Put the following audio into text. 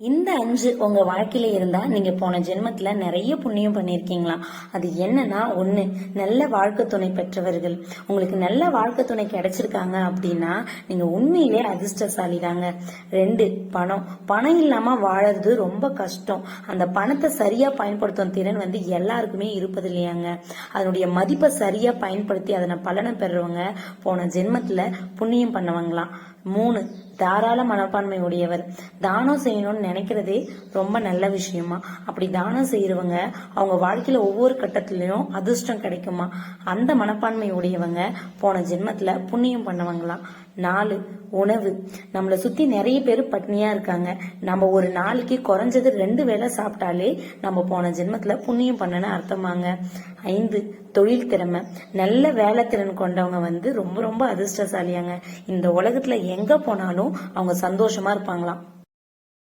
இந்த அஞ்சு உங்க வாழ்க்கையில இருந்தா நீங்க போன ஜென்மத்துல நிறைய புண்ணியம் பண்ணிருக்கீங்களா அது என்னன்னா ஒண்ணு நல்ல வாழ்க்கை துணை பெற்றவர்கள். உங்களுக்கு நல்ல வாழ்க்கை துணை கிடைச்சிருக்காங்க அப்படின்னா நீங்க உண்மையிலே அதிர்ஷ்டசாலி தாங்க ரெண்டு பணம். பணம் இல்லாம வாழறது ரொம்ப கஷ்டம். அந்த பணத்தை சரியா பயன்படுத்தும் திறன் வந்து எல்லாருக்குமே இருப்பது இல்லையாங்க அதனுடைய மதிப்பை சரியா பயன்படுத்தி அதனை பலனை பெறுறவங்க போன ஜென்மத்துல புண்ணியம் பண்ணவங்களாம் மூணு தாராள மனப்பான்மை உடையவர். தானம் செய்யணும்னு நினைக்கிறதே ரொம்ப நல்ல விஷயமா? அப்படி தானம் செய்யறவங்க அவங்க வாழ்க்கையில ஒவ்வொரு கட்டத்திலையும் அதிர்ஷ்டம் கிடைக்குமா? அந்த மனப்பான்மை உடையவங்க போன ஜென்மத்துல புண்ணியம் பண்ணவங்களாம் நாலு உணவு. நம்மளை சுத்தி நிறைய பேர் பட்னியா இருக்காங்க. நம்ம ஒரு நாளைக்கு குறைஞ்சது ரெண்டு வேளை சாப்பிட்டாலே நம்ம போன ஜென்மத்துல புண்ணியம் பண்ணனு அர்த்தமாங்க. ஐந்து தொழில் திறமை. நல்ல வேலை திறன் கொண்டவங்க வந்து ரொம்ப ரொம்ப அதிர்ஷ்டசாலியாங்க. இந்த உலகத்துல எங்க போனாலும் அவங்க சந்தோஷமா இருப்பாங்களாம்.